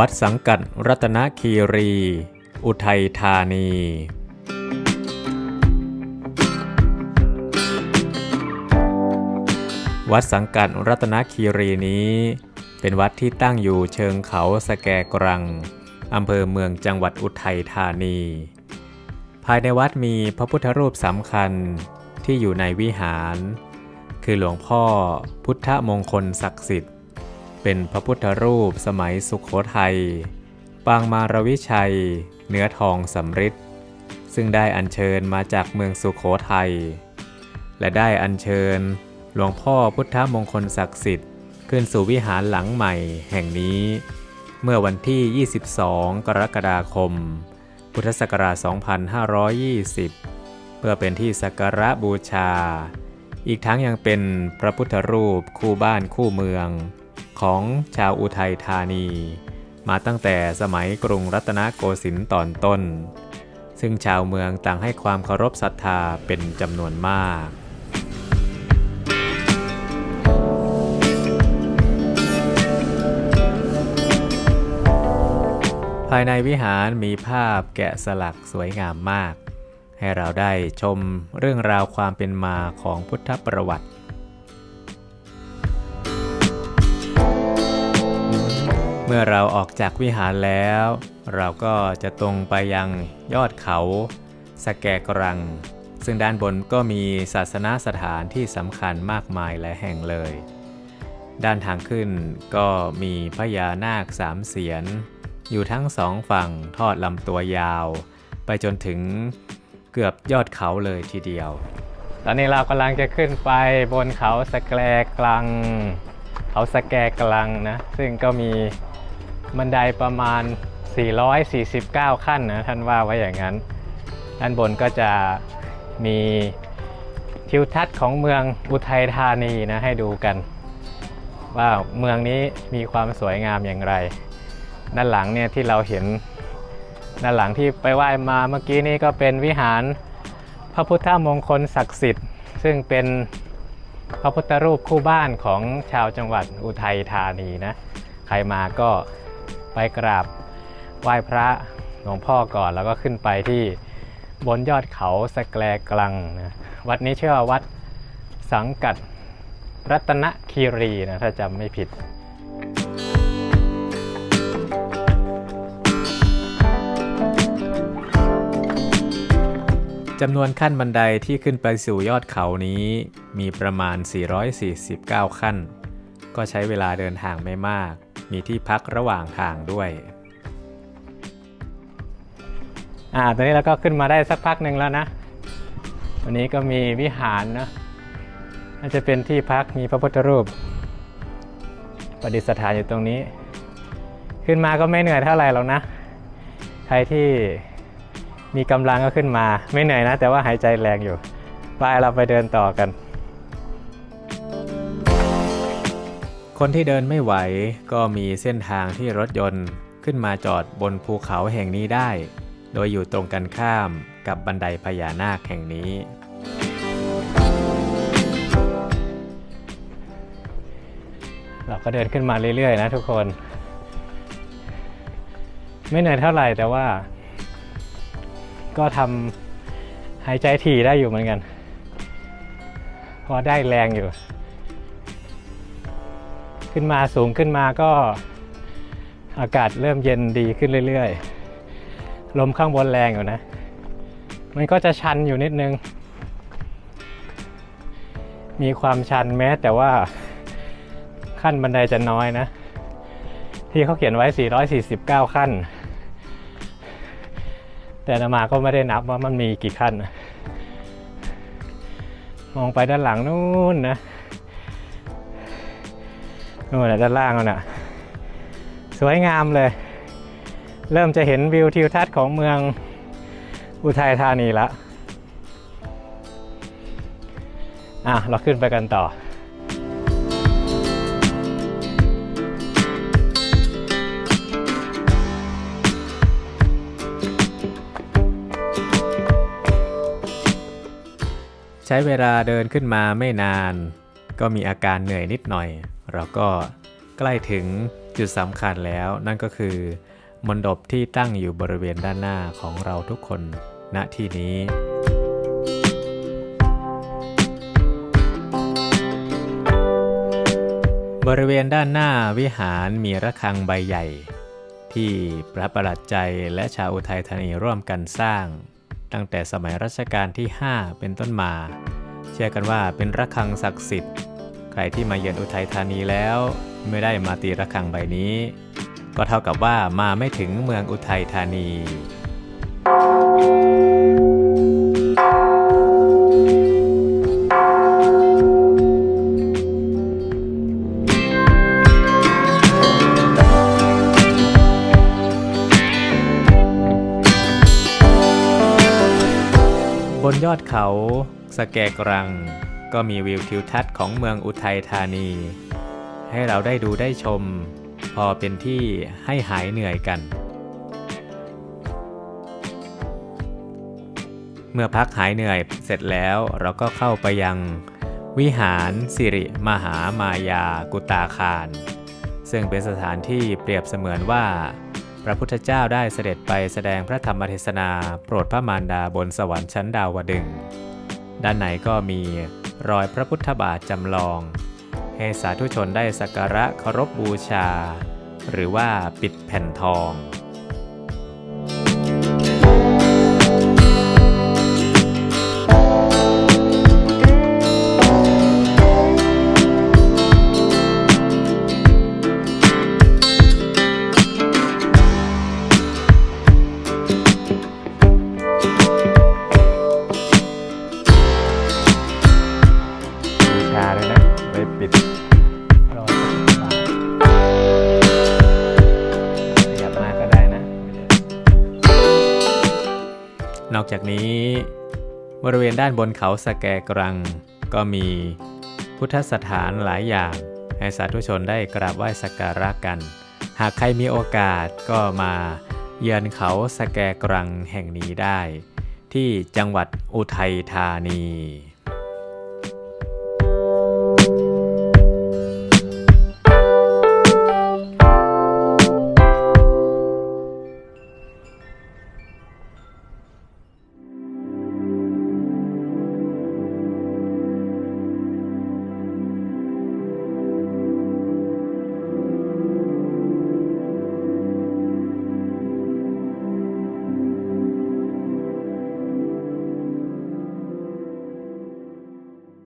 วัดสังกัดรัตนคีรี อุทัยธานีวัดสังกัดรัตนคีรีนี้ เป็นวัดที่ตั้งอยู่เชิงเขาสแกกรัง อำเภอเมืองจังหวัดอุทัยธานี ภายในวัดมีพระพุทธรูปสำคัญที่อยู่ในวิหาร คือหลวงพ่อพุทธมงคลศักดิ์สิทธิ์ เป็นพระพุทธรูปสมัยสุขโขทัย ปางมารวิชัย เนื้อทองสำริดซึ่งได้อัญเชิญมาจากเมืองสุขโขทัย และได้อัญเชิญหลวงพ่อพุทธมงคลศักดิ์สิทธิ์ ขึ้นสู่วิหารหลังใหม่แห่งนี้ เมื่อวันที่ 22 กรกฎาคม พุทธศักราช 2520 เพื่อเป็นที่สักการะบูชา อีกทั้งยังเป็นพระพุทธรูปคู่บ้านคู่เมือง ของชาวอุทัยธานี มาตั้งแต่สมัยกรุงรัตนโกสินทร์ตอนต้น ซึ่งชาวเมืองต่างให้ความเคารพศรัทธาเป็นจำนวนมากภายในวิหารมีภาพแกะสลักสวยงามมาก ให้เราได้ชมเรื่องราวความเป็นมาของพุทธประวัติ เมื่อเราออกจากวิหารแล้ว เราก็จะตรงไปยังยอดเขา สแกกรัง ซึ่งด้านบนก็มีศาสนาสถานที่สำคัญมากมายหลายแห่งเลย ด้านทางขึ้นก็มีพญานาคสามเสียน อยู่ทั้งสองฝั่งทอดลำตัวยาว ไปจนถึงเกือบยอดเขาเลยทีเดียว ตอนนี้เรากำลังจะขึ้นไปบนเขาสแกกลัง เขาสแกกลังนะ ซึ่งก็มี บันไดประมาณ 449 ขั้นนะท่านว่าไว้อย่างนั้น ด้านบนก็จะมีทิวทัศน์ของเมืองอุทัยธานีนะให้ดูกัน ว่าเมืองนี้มีความสวยงามอย่างไร ด้านหลังเนี่ยที่เราเห็น ด้านหลังที่ไปไหว้มาเมื่อกี้นี้ก็เป็นวิหารพระพุทธมงคลศักดิ์สิทธิ์ ซึ่งเป็นพระพุทธรูปคู่บ้านของชาวจังหวัดอุทัยธานีนะ ใครมาก็ ไปกราบไหว้พระหลวงพ่อก่อน แล้วก็ขึ้นไปที่บนยอดเขาสแกลกลังนะวัดนี้ชื่อว่าวัดสังกัดรัตนคีรีนะถ้าจำไม่ผิดจำนวนขั้นบันไดที่ขึ้นไปสู่ยอดเขานี้มีประมาณ 449 ขั้น ก็ใช้เวลาเดินทางไม่มาก มีที่พักระหว่างทางด้วยอ่าตอนนี้เราก็ขึ้นมาได้สักพักหนึ่งแล้วนะวันนี้ก็มีวิหารนะน่าจะเป็นที่พักมีพระพุทธรูปประดิษฐานอยู่ตรงนี้ ขึ้นมาก็ไม่เหนื่อยเท่าไหร่หรอกนะใครที่มีกำลังก็ขึ้นมา ไม่เหนื่อยนะ แต่ว่าหายใจแรงอยู่ไปเราไปเดินต่อกัน คนที่เดินไม่ไหวก็มีเส้นทางที่รถยนต์ขึ้นมาจอดบนภูเขาแห่งนี้ได้ โดยอยู่ตรงกันข้ามกับบันไดพญานาคแห่งนี้ เราก็เดินขึ้นมาเรื่อยๆนะทุกคน ไม่เหนื่อยเท่าไหร่แต่ว่า ก็ทำหายใจถี่ได้อยู่เหมือนกัน พอได้แรงอยู่ ขึ้นมาสูงขึ้นมาก็อากาศเริ่มเย็นดีขึ้นเรื่อยๆ ลมข้างบนแรงอยู่นะ มันก็จะชันอยู่นิดนึง มีความชันแม้แต่ว่าขั้นบันไดจะน้อยนะ ที่เขาเขียนไว้ 449 ขั้น แต่อามาก็ไม่ได้นับว่ามันมีกี่ขั้น มองไปด้านหลังนู่นนะ นู่นนะด้านล่างนั่นน่ะ สวยงามเลย เริ่มจะเห็นวิวทิวทัศน์ของเมืองอุทัยธานีแล้วอะ เราขึ้นไปกันต่อใช้เวลาเดินขึ้นมาไม่นาน ก็มีอาการเหนื่อยนิดหน่อย เราก็ใกล้ถึงจุดสำคัญแล้ว นั่นก็คือมณฑปที่ตั้งอยู่บริเวณด้านหน้าของเราทุกคนณที่นี้บริเวณด้านหน้าวิหารมีระฆังใบใหญ่ ที่พระประหลัดใจและชาวอุทัยธานีร่วมกันสร้าง ตั้งแต่สมัยรัชกาลที่ 5 เป็นต้นมา เชื่อกันว่าเป็นระฆังศักดิ์สิทธิ์ รที่มาเยือนอุทัยธานีแล้ว ไม่ได้มาตีระฆังใบนี้ ก็เท่ากับว่ามาไม่ถึงเมืองอุทัยธานีบนยอดเขาสแกกรัง ก็มีวิวทิวทัศน์ของเมืองอุทัยธานี ให้เราได้ดูได้ชม พอเป็นที่ให้หายเหนื่อยกัน เมื่อพักหายเหนื่อยเสร็จแล้วเราก็เข้าไปยังวิหารสิริมหามายากุตาคาร ซึ่งเป็นสถานที่เปรียบเสมือนว่า พระพุทธเจ้าได้เสด็จไปแสดงพระธรรมเทศนา โปรดพระมารดาบนสวรรค์ชั้นดาวดึงด้านในก็มี รอยพระพุทธบาทจำลอง ให้สาธุชนได้สักการะเคารพบูชา หรือว่าปิดแผ่นทอง บูชาเลยนะไปปิดรอยพระพุทธบาทขยับหน้าก็ได้นะ นอกจากนี้บริเวณด้านบนเขาสแกกรัง ก็มีพุทธสถานหลายอย่าง ให้สาธุชนได้กราบไหว้สักการะกัน หากใครมีโอกาสก็มาเยือนเขาสแกกรังแห่งนี้ได้ ที่จังหวัดอุทัยธานี